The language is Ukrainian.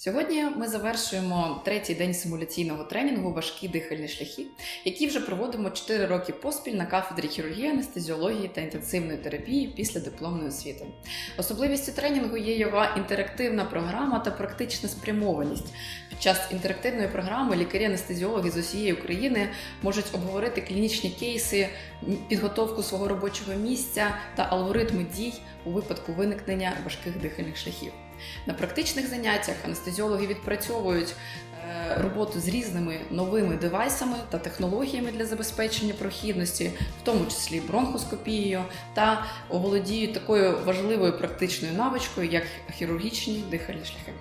Сьогодні ми завершуємо третій день симуляційного тренінгу Важкі дихальні шляхи, який вже проводимо 4 роки поспіль на кафедрі хірургії, анестезіології та інтенсивної терапії після дипломної освіти. Особливістю тренінгу є його інтерактивна програма та практична спрямованість. Під час інтерактивної програми лікарі-анестезіологи з усієї України можуть обговорити клінічні кейси, підготовку свого робочого місця та алгоритми дій у випадку виникнення важких дихальних шляхів. На практичних заняттях анестезіологи відпрацьовують е, роботу з різними новими девайсами та технологіями для забезпечення прохідності, в тому числі бронхоскопією, та оволодіють такою важливою практичною навичкою, як хірургічні дихальні шляхи.